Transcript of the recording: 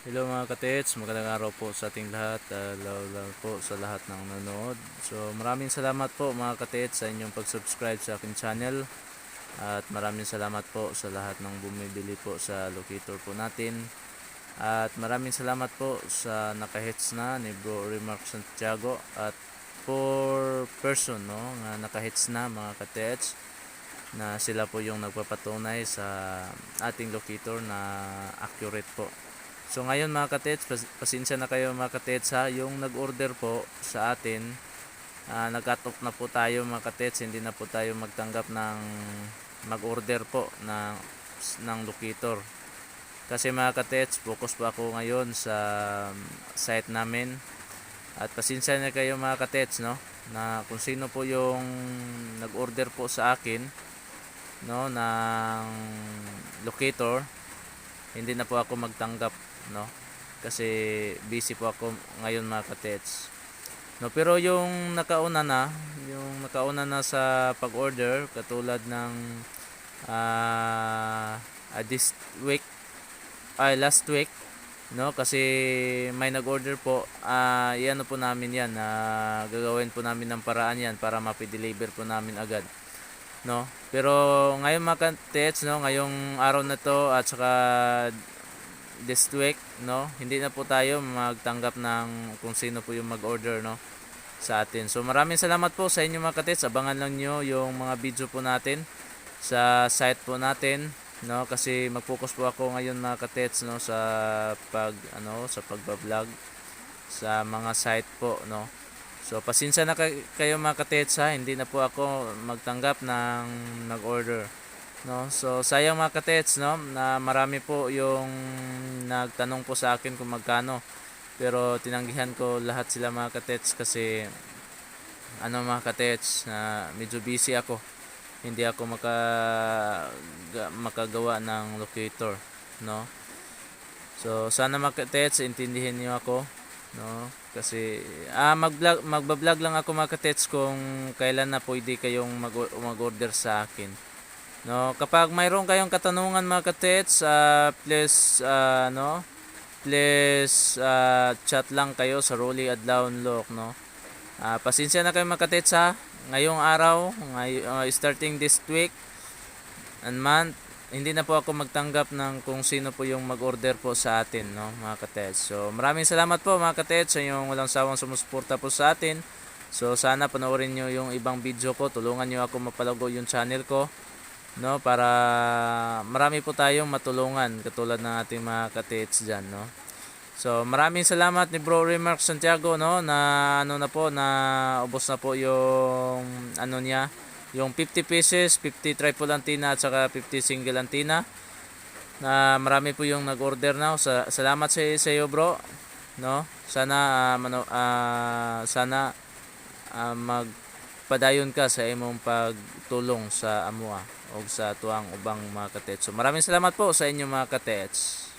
Hello mga katets, magandang araw po sa ating lahat, uh, lalo po sa lahat ng nanonood. So maraming salamat po mga katets sa inyong pag-subscribe sa aking channel. At maraming salamat po sa lahat ng bumibili po sa locator po natin. At maraming salamat po sa nakahits na ni Bro Remark Santiago at for person no, nga nakahits na mga katets na sila po yung nagpapatunay sa ating locator na accurate po. So ngayon mga katets, pas- pasensya na kayo mga katets ha, yung nag-order po sa atin, uh, nag-cut off na po tayo mga katets, hindi na po tayo magtanggap ng mag-order po ng, ng locator. Kasi mga katets, focus po ako ngayon sa um, site namin. At pasensya na kayo mga katets, no? Na kung sino po yung nag-order po sa akin, no, ng locator, hindi na po ako magtanggap no? Kasi busy po ako ngayon mga katets. No pero yung nakauna na yung nakauna na sa pag-order katulad ng ah ah, this week ay last week no? Kasi may nag-order po ah iano po namin yan na gagawin po namin ng paraan yan para mapi-deliver po namin agad no? Pero ngayon mga katets no? Ngayong araw na to at saka this week no? Hindi na po tayo magtanggap ng kung sino po yung mag-order no? Sa atin. So maraming salamat po sa inyo mga katets. Abangan lang nyo yung mga video po natin sa site po natin no? Kasi mag-focus po ako ngayon mga katets no? Sa pag ano? Sa pagba-vlog sa mga site po no so pasensya na kay- kayo mga katets ha hindi na po ako magtanggap ng nag-order no? So sayang mga katets no? Na marami po yung nagtanong po sa akin kung magkano. Pero tinanggihan ko lahat sila mga katets kasi ano mga katets na medyo busy ako. Hindi ako maka ga- makagawa ng locator no? So sana mga katets intindihin niyo ako no kasi ah mag-vlog magba-vlog lang ako mga katets kung kailan na pwede kayong mag- mag-order sa akin No, kapag mayroon kayong katanungan mga katets, ah, please ah, no, please ah, chat lang kayo sa Rolly Adlaw Lock, no. Ah, pasensya na kayo mga katets ha. Ngayong araw, ngay- ah, starting this week and month, hindi na po ako magtanggap ng kung sino po yung mag-order po sa atin, no, mga katets. So, maraming salamat po mga katets sa inyong walang sawang sumusuporta po sa atin. So, sana panoorin nyo yung ibang video ko. Tulungan nyo ako mapalago yung channel ko no para marami po tayong matulungan katulad ng ating mga katits diyan no so maraming salamat ni Bro Remark Santiago no na ano na po na ubos na po yung ano niya yung 50 pieces 50 triple antenna at saka 50 single antenna na marami po yung nag-order na sa, salamat sa, sa iyo bro no sana ah, mano, ah, sana ah, magpadayon ka sa imong pagtulong sa amua o sa tuang ubang mga katets. So maraming salamat po sa inyo mga katets.